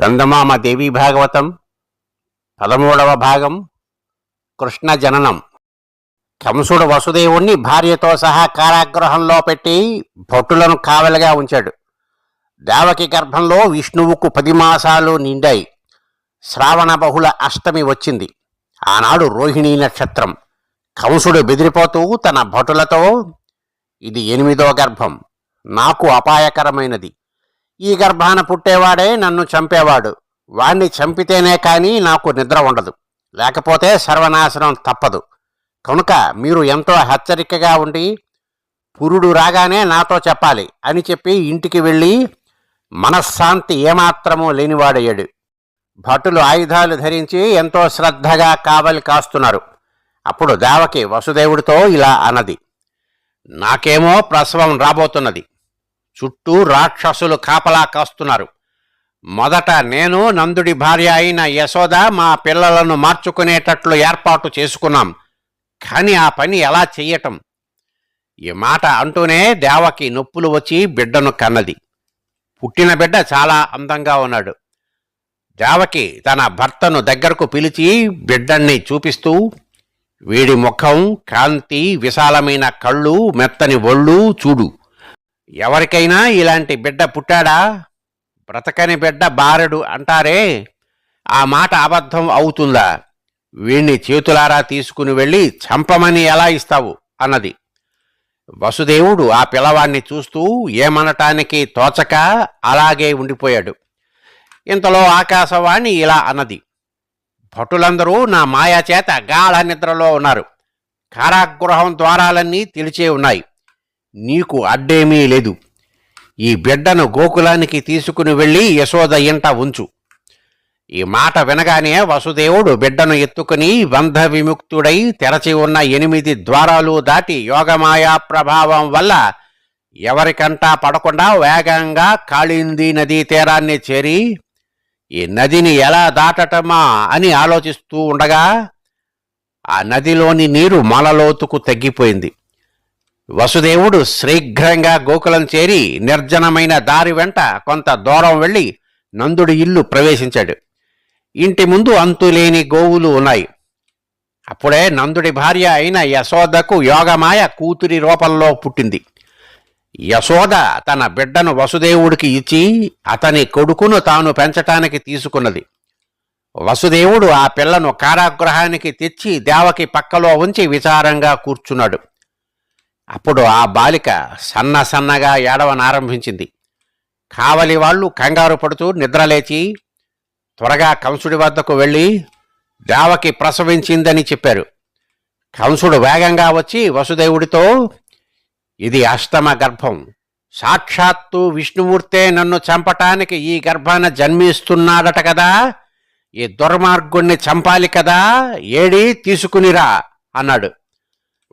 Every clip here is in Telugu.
చందమామ దేవి భాగవతం పదమూడవ భాగం కృష్ణ జననం. కంసుడు వసుదేవుణ్ణి భార్యతో సహా కారాగృహంలో పెట్టి భటులను కావలిగా ఉంచాడు. దేవకి గర్భంలో విష్ణువుకు పది మాసాలు నిండాయి. శ్రావణ బహుళ అష్టమి వచ్చింది. ఆనాడు రోహిణీ నక్షత్రం. కంసుడు బెదిరిపోతూ తన భటులతో ఇది ఎనిమిదో గర్భం. నాకు అపాయకరమైనది. ఈ గర్భాన పుట్టేవాడే నన్ను చంపేవాడు. వాణ్ణి చంపితేనే కానీ నాకు నిద్ర ఉండదు. లేకపోతే సర్వనాశనం తప్పదు. కనుక మీరు ఎంతో హెచ్చరికగా ఉండి పురుడు రాగానే నాతో చెప్పాలి అని చెప్పి ఇంటికి వెళ్ళి మనశ్శాంతి ఏమాత్రమూ లేనివాడయ్యాడు భటులు ఆయుధాలు ధరించి ఎంతో శ్రద్ధగా కావలి కాస్తున్నారు. అప్పుడు దేవకి వసుదేవుడితో ఇలా అన్నది నాకేమో ప్రసవం రాబోతున్నది. చుట్టూ రాక్షసులు కాపలా కాస్తున్నారు. మొదట నేను నందుడి భార్య అయిన యశోద మా పిల్లలను మార్చుకునేటట్లు ఏర్పాటు చేసుకున్నాం. కానీ ఆ పని ఎలా చెయ్యటం? ఈ మాట అంటూనే దేవకి నొప్పులు వచ్చి బిడ్డను కన్నది. పుట్టిన బిడ్డ చాలా అందంగా ఉన్నాడు. దేవకి తన భర్తను దగ్గరకు పిలిచి బిడ్డన్ని చూపిస్తూ వీడి ముఖం కాంతి విశాలమైన కళ్ళు మెత్తని ఒళ్ళు చూడు. ఎవరికైనా ఇలాంటి బిడ్డ పుట్టాడా? బ్రతకని బిడ్డ బారెడు అంటారే? ఆ మాట అబద్ధం అవుతుందా? వీణ్ణి చేతులారా తీసుకుని వెళ్ళి చంపమని ఎలా ఇస్తావు? అన్నది. వసుదేవుడు ఆ పిల్లవాణ్ణి చూస్తూ ఏమనటానికి తోచక అలాగే ఉండిపోయాడు. ఇంతలో ఆకాశవాణి ఇలా అన్నది. భటులందరూ నా మాయా చేత గాఢ నిద్రలో ఉన్నారు. కారాగృహం ద్వారాలన్నీ తెలిచే ఉన్నాయి. నీకు అడ్డేమీ లేదు. ఈ బిడ్డను గోకులానికి తీసుకుని వెళ్ళి యశోద ఇంట ఉంచు. ఈ మాట వినగానే వసుదేవుడు బిడ్డను ఎత్తుకుని బంధ విముక్తుడై తెరచి ఉన్న ఎనిమిది ద్వారాలు దాటి యోగమాయా ప్రభావం వల్ల ఎవరికంటా పడకుండా వేగంగా కాళింది నదీ తీరాన్ని చేరి ఈ నదిని ఎలా దాటటమా అని ఆలోచిస్తూ ఉండగా ఆ నదిలోని నీరు మలలోతుకు తగ్గిపోయింది. వసుదేవుడు శీఘ్రంగా గోకులం చేరి నిర్జనమైన దారి వెంట కొంత దూరం వెళ్ళి నందుడి ఇల్లు ప్రవేశించాడు. ఇంటి ముందు అంతులేని గోవులు ఉన్నాయి. అప్పుడే నందుడి భార్య అయిన యశోదకు యోగమాయ కూతురి రూపంలో పుట్టింది. యశోద తన బిడ్డను వసుదేవుడికి ఇచ్చి అతని కొడుకును తాను పెంచటానికి తీసుకున్నది. వసుదేవుడు ఆ పిల్లను కారాగృహానికి తెచ్చి దేవకి పక్కలో ఉంచి విచారంగా కూర్చున్నాడు. అప్పుడు ఆ బాలిక సన్న సన్నగా ఏడవనారంభించింది కావలి వాళ్ళు కంగారు పడుతూ నిద్రలేచి త్వరగా కంసుడి వద్దకు వెళ్ళి దేవకి ప్రసవించిందని చెప్పారు. కంసుడు వేగంగా వచ్చి వసుదేవుడితో ఇది అష్టమ గర్భం. సాక్షాత్తు విష్ణుమూర్తే నన్ను చంపటానికి ఈ గర్భాన జన్మిస్తున్నాడట కదా. ఈ దుర్మార్గుణ్ణి చంపాలి కదా. ఏడి తీసుకునిరా అన్నాడు.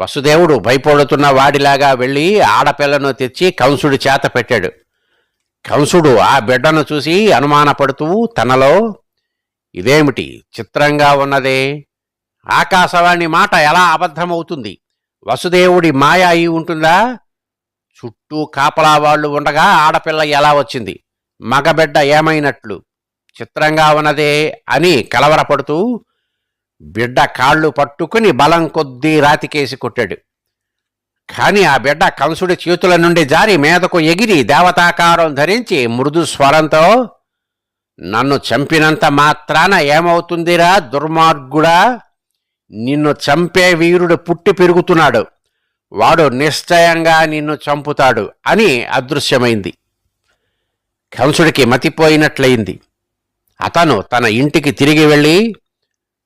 వసుదేవుడు భయపడుతున్న వాడిలాగా వెళ్ళి ఆడపిల్లను తెచ్చి కంసుడి చేత పెట్టాడు. కంసుడు ఆ బిడ్డను చూసి అనుమానపడుతూ తనలో ఇదేమిటి? చిత్రంగా ఉన్నదే. ఆకాశవాణి మాట ఎలా అబద్ధమవుతుంది? వసుదేవుడి మాయ అయి ఉంటుందా? చుట్టూ కాపలా వాళ్ళు ఉండగా ఆడపిల్ల ఎలా వచ్చింది? మగబిడ్డ ఏమైనట్లు? చిత్రంగా ఉన్నదే అని కలవరపడుతూ బిడ్డ కాళ్ళు పట్టుకుని బలం కొద్దీ రాతికేసి కొట్టాడు. కాని ఆ బిడ్డ కంసుడి చేతుల నుండి జారి మీదకు ఎగిరి దేవతాకారం ధరించి మృదు స్వరంతో నన్ను చంపినంత మాత్రాన ఏమవుతుందిరా దుర్మార్గుడా? నిన్ను చంపే వీరుడు పుట్టి పెరుగుతున్నాడు. వాడు నిశ్చయంగా నిన్ను చంపుతాడు అని అదృశ్యమైంది. కంసుడికి మతిపోయినట్లయింది. అతను తన ఇంటికి తిరిగి వెళ్ళి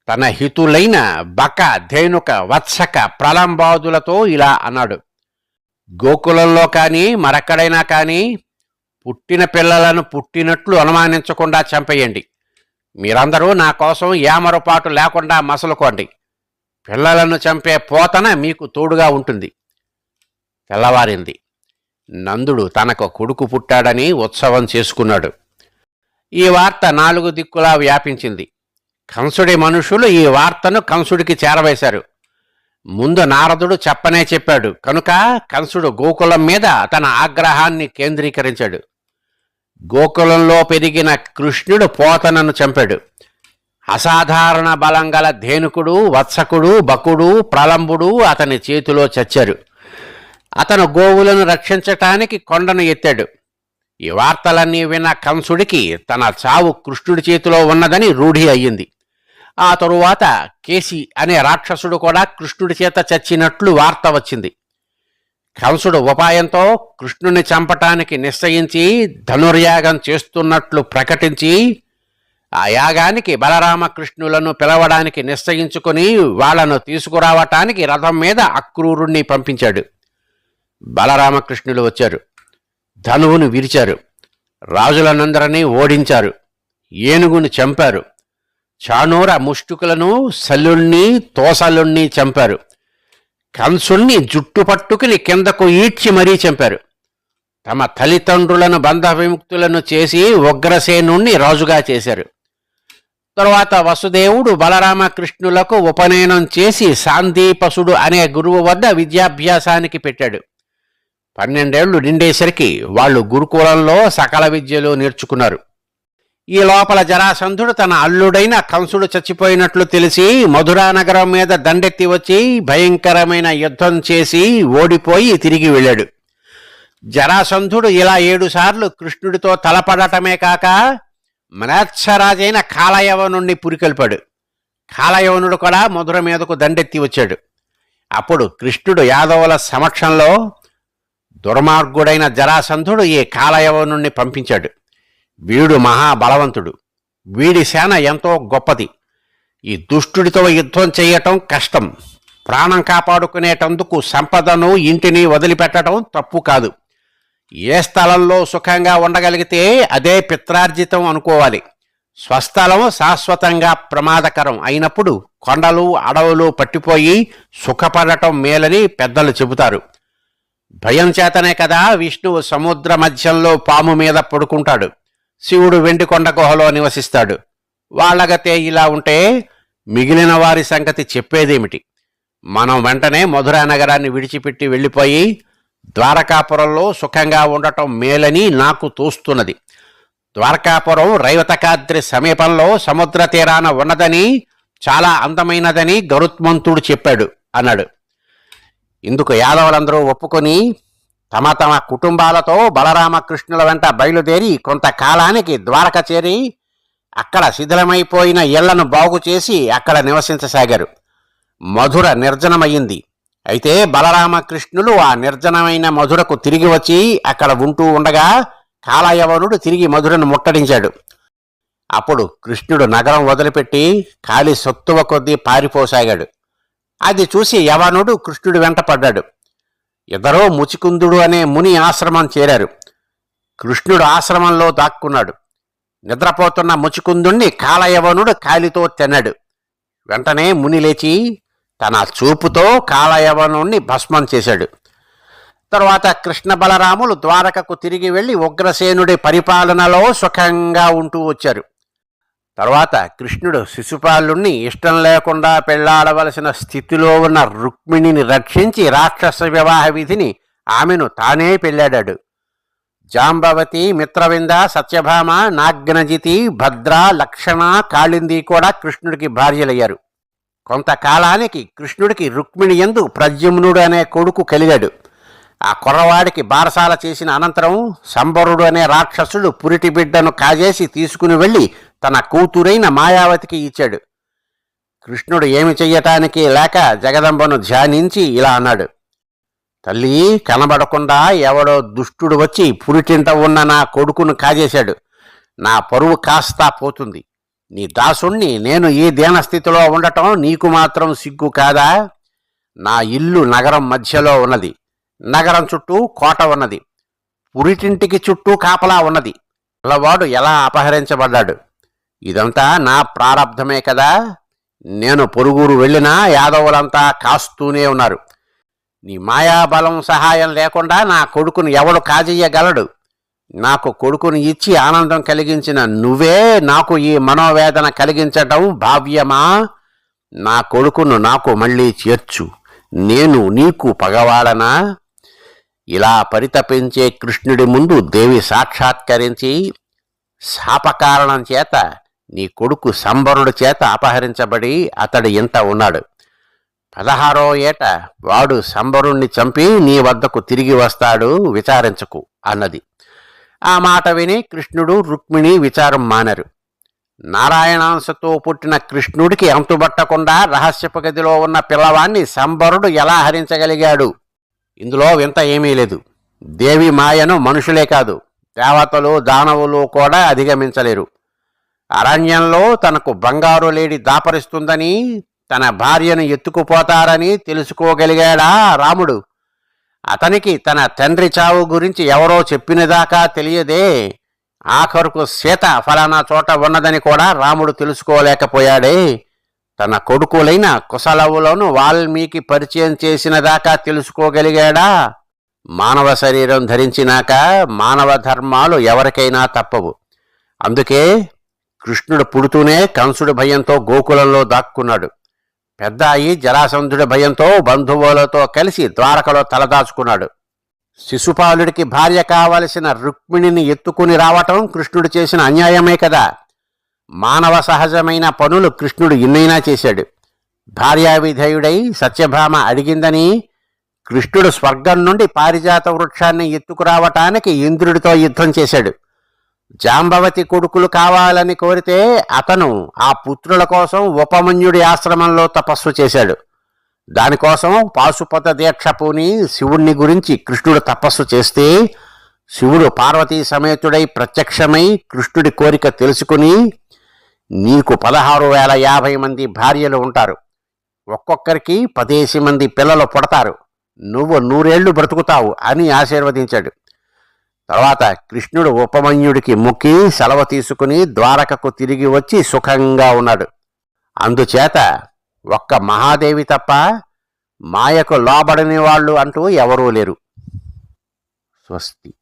తన హితులైన బక ధేనుక వత్సక ప్రళంబాదులతో ఇలా అన్నాడు. గోకులంలో కానీ మరెక్కడైనా కానీ పుట్టిన పిల్లలను పుట్టినట్లు అనుమానించకుండా చంపేయండి. మీరందరూ నా కోసం ఏమరపాటు లేకుండా మసలుకోండి. పిల్లలను చంపే పోతన మీకు తోడుగా ఉంటుంది. తెల్లవారింది. నందుడు తనకు కొడుకు పుట్టాడని ఉత్సవం చేసుకున్నాడు. ఈ వార్త నాలుగు దిక్కులా వ్యాపించింది. కంసుడి మనుషులు ఈ వార్తను కంసుడికి చేరవేశారు. ముందు నారదుడు చెప్పనే చెప్పాడు. కనుక కంసుడు గోకులం మీద తన ఆగ్రహాన్ని కేంద్రీకరించాడు. గోకులంలో పెరిగిన కృష్ణుడు పోతనను చంపాడు. అసాధారణ బలం గల ధేనుకుడు వత్సకుడు బకుడు ప్రలంబుడు అతని చేతిలో చచ్చారు. అతను గోవులను రక్షించటానికి కొండను ఎత్తాడు. ఈ వార్తలన్నీ విన్న కంసుడికి తన చావు కృష్ణుడి చేతిలో ఉన్నదని రూఢి అయ్యింది. ఆ తరువాత కేసి అనే రాక్షసుడు కూడా కృష్ణుడి చేత చచ్చినట్లు వార్త వచ్చింది. కంసుడు ఉపాయంతో కృష్ణుని చంపటానికి నిశ్చయించి ధనుర్యాగం చేస్తున్నట్లు ప్రకటించి ఆ యాగానికి బలరామకృష్ణులను పిలవడానికి నిశ్చయించుకుని వాళ్ళను తీసుకురావటానికి రథం మీద అక్రూరుణ్ణి పంపించాడు. బలరామకృష్ణులు వచ్చారు. ధనువును విరిచారు. రాజులనందరినీ ఓడించారు. ఏనుగును చంపారు. చానూర ముష్టుకులను శల్యుణ్ణి తోసలుణ్ణి చంపారు. కంసుణ్ణి జుట్టు పట్టుకుని కిందకు ఈడ్చి మరీ చంపారు. తమ తల్లిదండ్రులను బంధ విముక్తులను చేసి ఉగ్రసేనుణ్ణి రాజుగా చేశారు. తరువాత వసుదేవుడు బలరామకృష్ణులకు ఉపనయనం చేసి సాందీపసుడు అనే గురువు వద్ద విద్యాభ్యాసానికి పెట్టాడు. పన్నెండేళ్ళు నిండేసరికి వాళ్ళు గురుకులంలో సకల విద్యలు నేర్చుకున్నారు. ఈ లోపల జరాసంధుడు తన అల్లుడైన కంసుడు చచ్చిపోయినట్లు తెలిసి మధురా నగరం మీద దండెత్తి వచ్చి భయంకరమైన యుద్ధం చేసి ఓడిపోయి తిరిగి వెళ్ళాడు. జరాసంధుడు ఇలా ఏడుసార్లు కృష్ణుడితో తలపడటమే కాక మ్లేచ్ఛరాజైన కాలయవనుణ్ణి పురికొల్పాడు కాలయవనుడు కూడా మధుర మీదకు దండెత్తి వచ్చాడు. అప్పుడు కృష్ణుడు యాదవుల సమక్షంలో దుర్మార్గుడైన జరాసంధుడు ఈ కాలయవనుణ్ణి పంపించాడు. వీడు మహాబలవంతుడు. వీడి సేన ఎంతో గొప్పది. ఈ దుష్టుడితో యుద్ధం చేయటం కష్టం. ప్రాణం కాపాడుకునేటందుకు సంపదను ఇంటిని వదిలిపెట్టడం తప్పు కాదు. ఏ స్థలంలో సుఖంగా ఉండగలిగితే అదే పిత్రార్జితం అనుకోవాలి. స్వస్థలం శాశ్వతంగా ప్రమాదకరం అయినప్పుడు కొండలు అడవులు పట్టిపోయి సుఖపడటం మేలని పెద్దలు చెబుతారు. భయం చేతనే కదా విష్ణువు సముద్ర మధ్యంలో పాము మీద పడుకుంటాడు. శివుడు వెండికొండ గుహలో నివసిస్తాడు. వాళ్ళగతే ఇలా ఉంటే మిగిలిన వారి సంగతి చెప్పేదేమిటి? మనం వెంటనే మధురా నగరాన్ని విడిచిపెట్టి వెళ్ళిపోయి ద్వారకాపురంలో సుఖంగా ఉండటం మేలని నాకు తోస్తున్నది. ద్వారకాపురం రైవతకాద్రి సమీపంలో సముద్ర తీరాన ఉన్నదని చాలా అందమైనదని గరుత్మంతుడు చెప్పాడు అన్నాడు. ఇందుకు యాదవులందరూ ఒప్పుకొని తమ తమ కుటుంబాలతో బలరామకృష్ణుల వెంట బయలుదేరి కొంతకాలానికి ద్వారక చేరి అక్కడ శిథిలమైపోయిన ఇళ్ళను బాగు చేసి అక్కడ నివసించసాగారు. మధుర నిర్జనమయ్యింది. అయితే బలరామకృష్ణులు ఆ నిర్జనమైన మధురకు తిరిగి వచ్చి అక్కడ ఉంటూ ఉండగా కాలయవనుడు తిరిగి మధురను ముట్టడించాడు. అప్పుడు కృష్ణుడు నగరం వదిలిపెట్టి కాలి సొత్తువ కొద్దీ పారిపోసాగాడు. అది చూసి యవనుడు కృష్ణుడి వెంట పడ్డాడు. ఇద్దరూ ముచికుందుడు అనే ముని ఆశ్రమం చేరారు. కృష్ణుడు ఆశ్రమంలో దాక్కున్నాడు. నిద్రపోతున్న ముచికుందుణ్ణి కాలయవనుడు కాలితో తిన్నాడు. వెంటనే ముని లేచి తన చూపుతో కాలయవనుణ్ణి భస్మం చేశాడు. తరువాత కృష్ణ బలరాములు ద్వారకకు తిరిగి వెళ్ళి ఉగ్రసేనుడి పరిపాలనలో సుఖంగా ఉంటూ వచ్చారు. తర్వాత కృష్ణుడు శిశుపాలుణ్ణి ఇష్టం లేకుండా పెళ్ళాడవలసిన స్థితిలో ఉన్న రుక్మిణిని రక్షించి రాక్షస వివాహ విధిని ఆమెను తానే పెళ్ళాడాడు జాంబవతి మిత్రవింద సత్యభామ నాగ్నజితి భద్ర లక్షణ కాళింది కూడా కృష్ణుడికి భార్యలయ్యారు. కొంతకాలానికి కృష్ణుడికి రుక్మిణి ఎందు ప్రద్యుమ్నుడు అనే కొడుకు కలిగాడు. ఆ కుర్రవాడికి బారసాల చేసిన అనంతరం సంబరుడు అనే రాక్షసుడు పురిటి బిడ్డను కాజేసి తీసుకుని వెళ్ళి తన కూతురైన మాయావతికి ఇచ్చాడు. కృష్ణుడు ఏమి చెయ్యటానికి లేక జగదంబను ధ్యానించి ఇలా అన్నాడు. తల్లి కనబడకుండా ఎవడో దుష్టుడు వచ్చి పురిటింట ఉన్న నా కొడుకును కాజేశాడు. నా పరువు కాస్తా పోతుంది. నీ దాసుణ్ణి నేను ఈ దీనస్థితిలో ఉండటం నీకు మాత్రం సిగ్గు కాదా? నా ఇల్లు నగరం మధ్యలో ఉన్నది. నగరం చుట్టూ కోట ఉన్నది. పురిటింటికి చుట్టూ కాపలా ఉన్నది. పిల్లవాడు ఎలా అపహరించబడ్డాడు? ఇదంతా నా ప్రారంధమే కదా. నేను పొరుగురు వెళ్ళినా యాదవులంతా కాస్తూనే ఉన్నారు. నీ మాయాబలం సహాయం లేకుండా నా కొడుకును ఎవడు కాజేయగలడు? నాకు కొడుకుని ఇచ్చి ఆనందం కలిగించిన నువ్వే నాకు ఈ మనోవేదన కలిగించటం భావ్యమా? నా కొడుకును నాకు మళ్ళీ చేర్చు. నేను నీకు పగవాడనా? ఇలా పరితపించే కృష్ణుడి ముందు దేవి సాక్షాత్కరించి శాపకారణం చేత నీ కొడుకు సంబరుడు చేత అపహరించబడి అతడు ఇంత ఉన్నాడు. పదహారో ఏట వాడు సంబరుణ్ణి చంపి నీ వద్దకు తిరిగి వస్తాడు విచారించకు అన్నది. ఆ మాట విని కృష్ణుడు రుక్మిణి విచారం మానరు. నారాయణాంశతో పుట్టిన కృష్ణుడికి అంతుబట్టకుండా రహస్యపు గదిలో ఉన్న పిల్లవాణ్ణి సంబరుడు ఎలా హరించగలిగాడు? ఇందులో వింత ఏమీ లేదు. దేవి మాయను మనుషులే కాదు. దేవతలు దానవులు కూడా అధిగమించలేరు. అరణ్యంలో తనకు బంగారు లేడి దాపరిస్తుందని తన భార్యను ఎత్తుకుపోతారని తెలుసుకోగలిగాడా రాముడు? అతనికి తన తండ్రి చావు గురించి ఎవరో చెప్పినదాకా తెలియదే. ఆఖరుకు సీత ఫలానా చోట ఉన్నదని కూడా రాముడు తెలుసుకోలేకపోయాడే. తన కొడుకులైన కుశలవులను వాల్మీకి పరిచయం చేసిన దాకా తెలుసుకోగలిగాడా? మానవ శరీరం ధరించినాక మానవ ధర్మాలు ఎవరికైనా తప్పవు. అందుకే కృష్ణుడు పుడుతూనే కంసుడి భయంతో గోకులంలో దాక్కున్నాడు. పెద్ద అయి జరాసంధుడి భయంతో బంధువులతో కలిసి ద్వారకలో తలదాచుకున్నాడు. శిశుపాలుడికి భార్య కావలసిన రుక్మిణిని ఎత్తుకుని రావటం కృష్ణుడు చేసిన అన్యాయమే కదా? మానవ సహజమైన పనులు కృష్ణుడు ఎన్నైనా చేశాడు. భార్యావిధేయుడై సత్యభామ అడిగిందని కృష్ణుడు స్వర్గం నుండి పారిజాత వృక్షాన్ని ఎత్తుకురావటానికి ఇంద్రుడితో యుద్ధం చేశాడు. జాంబవతి కొడుకులు కావాలని కోరితే అతను ఆ పుత్రుల కోసం ఉపమన్యుడి ఆశ్రమంలో తపస్సు చేశాడు. దానికోసం పాశుపత దీక్ష పూని శివుణ్ణి గురించి కృష్ణుడు తపస్సు చేస్తే శివుడు పార్వతీ సమేతుడై ప్రత్యక్షమై కృష్ణుడి కోరిక తెలుసుకుని నీకు పదహారు వేల యాభై మంది భార్యలు ఉంటారు. ఒక్కొక్కరికి పదేసి మంది పిల్లలు పుడతారు. నువ్వు నూరేళ్ళు బ్రతుకుతావు అని ఆశీర్వదించాడు. తర్వాత కృష్ణుడు ఉపమన్యుడికి మొక్కి సెలవు తీసుకుని ద్వారకకు తిరిగి వచ్చి సుఖంగా ఉన్నాడు. అందుచేత ఒక్క మహాదేవి తప్ప మాయకు లోబడని వాళ్ళు అంటూ ఎవరూ లేరు. స్వస్తి.